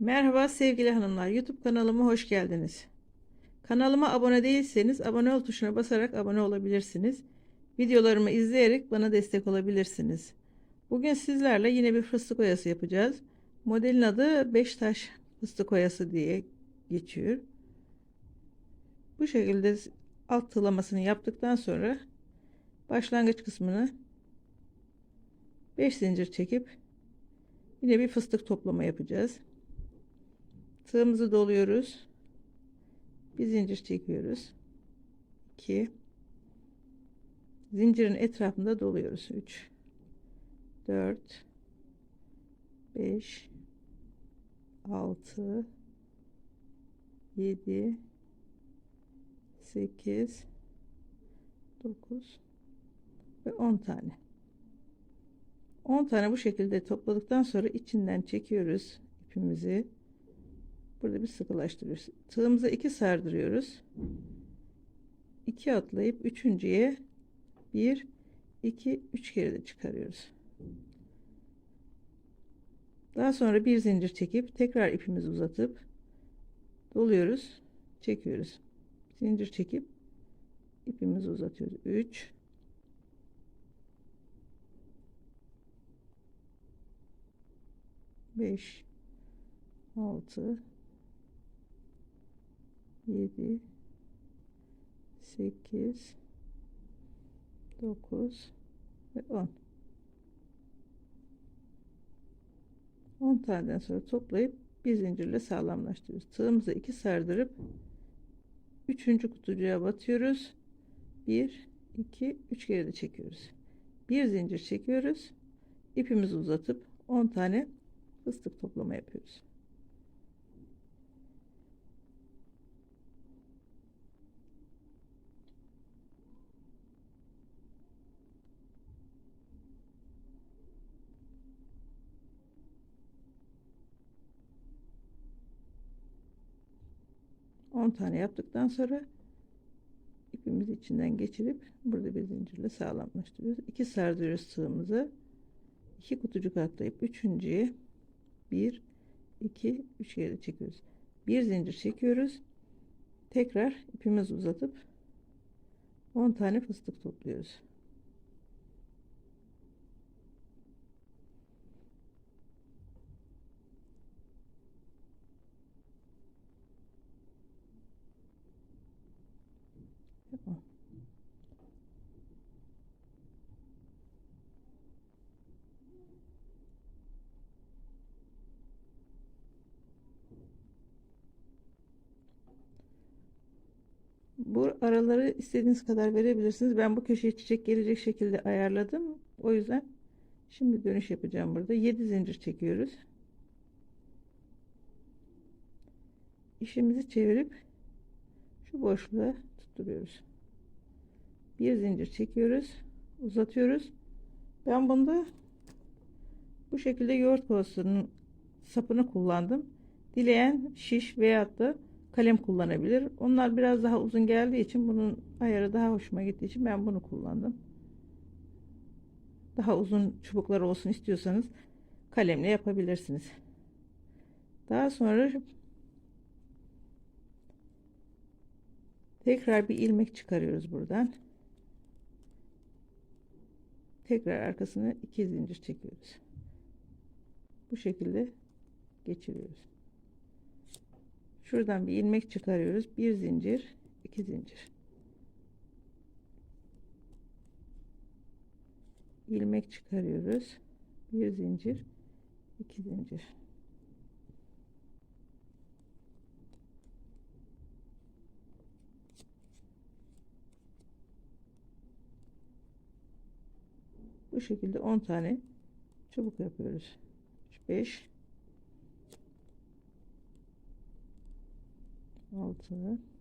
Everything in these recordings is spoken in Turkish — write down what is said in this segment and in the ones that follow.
Merhaba sevgili hanımlar. YouTube kanalıma hoş geldiniz. Kanalıma abone değilseniz abone ol tuşuna basarak abone olabilirsiniz. Videolarımı izleyerek bana destek olabilirsiniz. Bugün sizlerle yine bir fıstık oyası yapacağız. Modelin adı Beştaş fıstık oyası diye geçiyor. Bu şekilde alt tığlamasını yaptıktan sonra başlangıç kısmını 5 zincir çekip yine bir fıstık toplama yapacağız. Tığımızı doluyoruz. Bir zincir çekiyoruz. 2 Zincirin etrafında doluyoruz. 3 4 5 6 7 8 9 ve 10 tane. 10 tane bu şekilde topladıktan sonra içinden çekiyoruz ipimizi. Burada bir sıkılaştırıyoruz. Tığımıza 2 sardırıyoruz. 2 atlayıp üçüncüye 1 2 3 kere de çıkarıyoruz. Daha sonra bir zincir çekip tekrar ipimizi uzatıp doluyoruz, çekiyoruz. Zincir çekip ipimizi uzatıyoruz. 3 5 6 7 8 9 ve 10 10 taneden sonra toplayıp bir zincirle sağlamlaştırıyoruz. Tığımıza 2 sardırıp 3. kutucuğa batıyoruz. 1 2 3 kere de çekiyoruz. Bir zincir çekiyoruz. İpimizi uzatıp 10 tane fıstık toplama yapıyoruz. On tane yaptıktan sonra ipimizi içinden geçirip burada bir zincirle sağlamlaştırıyoruz. İki sardırıyoruz tığımızı. iki kutucuk atlayıp üçüncüye 1 2 3 kere çekiyoruz. Bir zincir çekiyoruz. Tekrar ipimizi uzatıp 10 tane fıstık topluyoruz. Tamam. Bu araları istediğiniz kadar verebilirsiniz. Ben bu köşeye çiçek gelecek şekilde ayarladım. O yüzden şimdi dönüş yapacağım burada. 7 zincir çekiyoruz. İşimizi çevirip şu boşluğa tutturuyoruz. Bir zincir çekiyoruz. Uzatıyoruz. Ben bunda bu şekilde yoğurt kovasının sapını kullandım. Dileyen şiş veyahut da kalem kullanabilir. Onlar biraz daha uzun geldiği için bunun ayarı daha hoşuma gittiği için ben bunu kullandım. Daha uzun çubuklar olsun istiyorsanız kalemle yapabilirsiniz. Daha sonra tekrar bir ilmek çıkarıyoruz buradan. Tekrar arkasına iki zincir çekiyoruz. Bu şekilde geçiriyoruz. Şuradan bir ilmek çıkarıyoruz. Bir zincir, iki zincir. ilmek çıkarıyoruz. Bir zincir, iki zincir. Bu şekilde 10 tane çubuk yapıyoruz. 5 6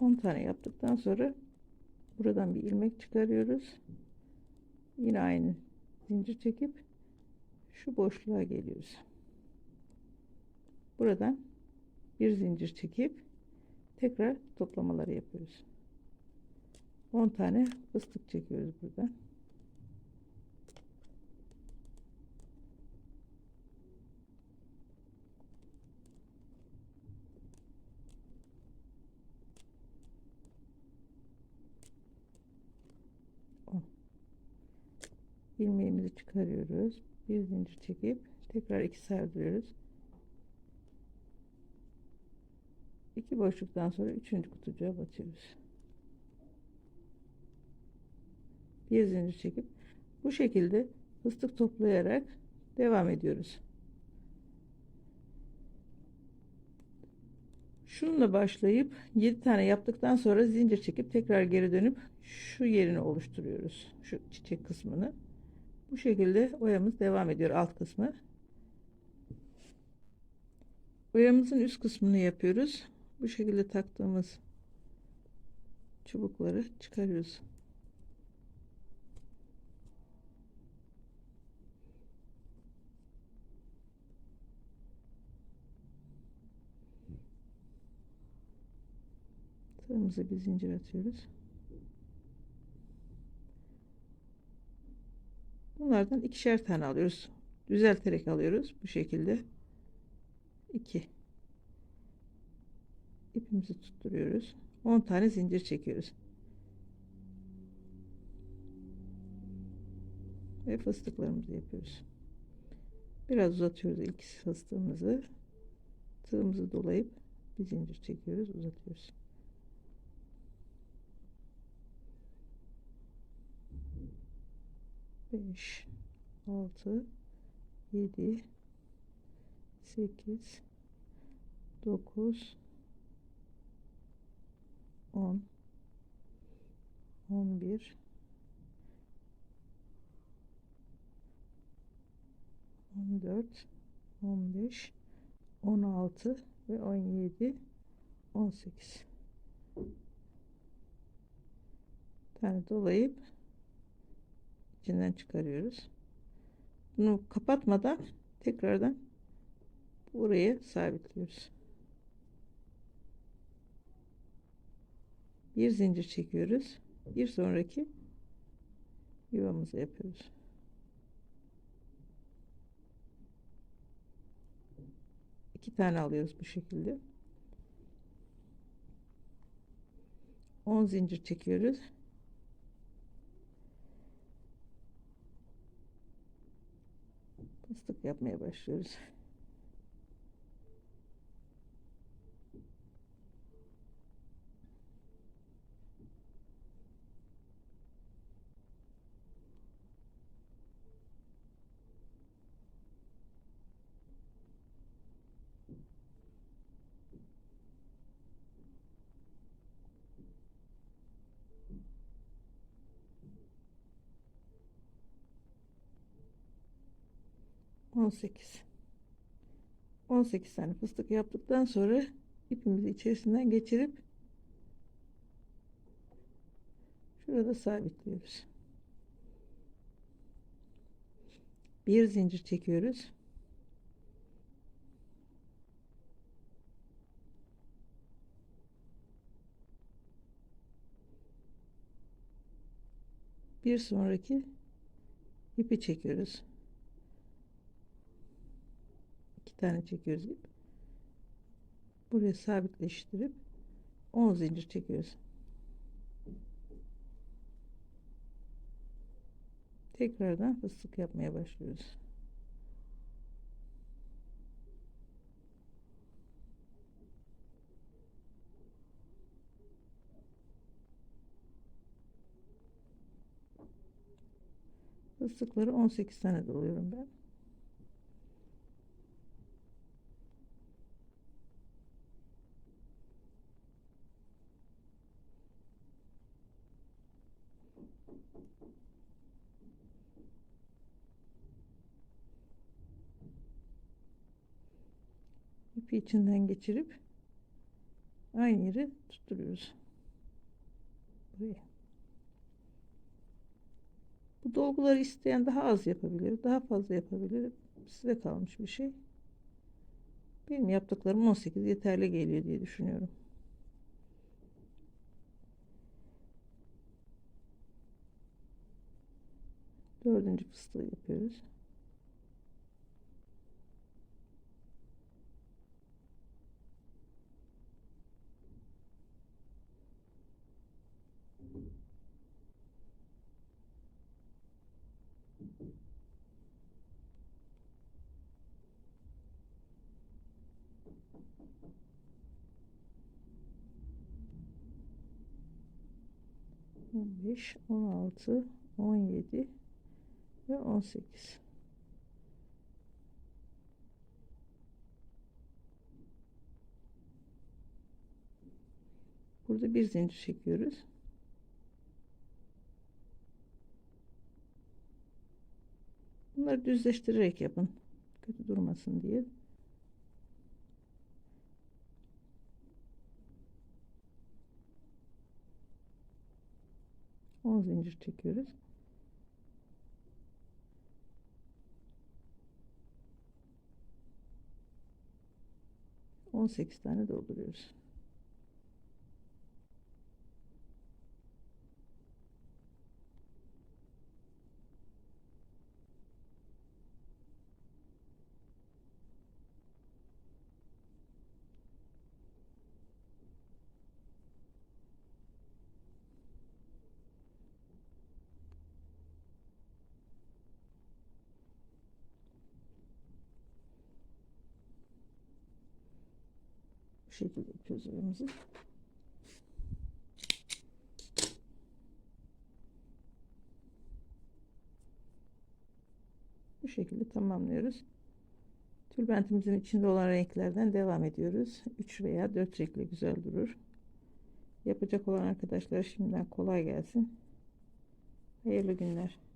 10 tane yaptıktan sonra buradan bir ilmek çıkarıyoruz. Yine aynı zincir çekip şu boşluğa geliyoruz. Buradan bir zincir çekip tekrar toplamaları yapıyoruz. 10 tane fıstık çekiyoruz buradan. İlmeğimizi çıkarıyoruz. Bir zincir çekip tekrar iki sardırıyoruz. İki boşluktan sonra üçüncü kutucuğa batıyoruz. Bir zincir çekip bu şekilde fıstık toplayarak devam ediyoruz. Şununla başlayıp 7 tane yaptıktan sonra zincir çekip tekrar geri dönüp şu yerini oluşturuyoruz. Şu çiçek kısmını. Bu şekilde oyamız devam ediyor alt kısmı. Oyamızın üst kısmını yapıyoruz. Bu şekilde taktığımız çubukları çıkarıyoruz. Tığımıza bir zincir atıyoruz. Bunlardan ikişer tane alıyoruz. Düzelterek alıyoruz bu şekilde. 2 ipimizi tutturuyoruz. 10 tane zincir çekiyoruz. Ve fıstıklarımızı yapıyoruz. Biraz uzatıyoruz ilk fıstığımızı. Tığımızı dolayıp bir zincir çekiyoruz, uzatıyoruz. Beş, altı, yedi, sekiz, dokuz, 10 11 14 15 16 ve 17 18 tane dolayıp içinden çıkarıyoruz. Bunu kapatmadan tekrardan buraya sabitliyoruz. bir zincir çekiyoruz bir sonraki yuvamızı yapıyoruz iki tane alıyoruz bu şekilde 10 zincir çekiyoruz fıstık yapmaya başlıyoruz 18 18 tane fıstık yaptıktan sonra ipimizi içerisinden geçirip şurada sabitliyoruz. Bir zincir çekiyoruz. Bir sonraki ipi çekiyoruz tane çekiyoruz. Buraya sabitleştirip 10 zincir çekiyoruz. Tekrardan fıstık yapmaya başlıyoruz. Fıstıkları 18 tane doluyorum ben. İpi içinden geçirip aynı yeri tutturuyoruz. burayı. Bu dolguları isteyen daha az yapabilir, daha fazla yapabilir. Size kalmış bir şey. Benim yaptıklarım 18 yeterli geliyor diye düşünüyorum. Dördüncü fıstığı yapıyoruz. On beş, on altı, on yedi ve on sekiz. Burada bir zincir çekiyoruz. Bunları düzleştirerek yapın. Kötü durmasın diye. On zincir çekiyoruz. On sekiz tane dolduruyoruz. Bu şekilde çözümümüzü. Bu şekilde tamamlıyoruz. Tülbentimizin içinde olan renklerden devam ediyoruz. 3 veya 4 renkle güzel durur. Yapacak olan arkadaşlar şimdiden kolay gelsin. Hayırlı günler.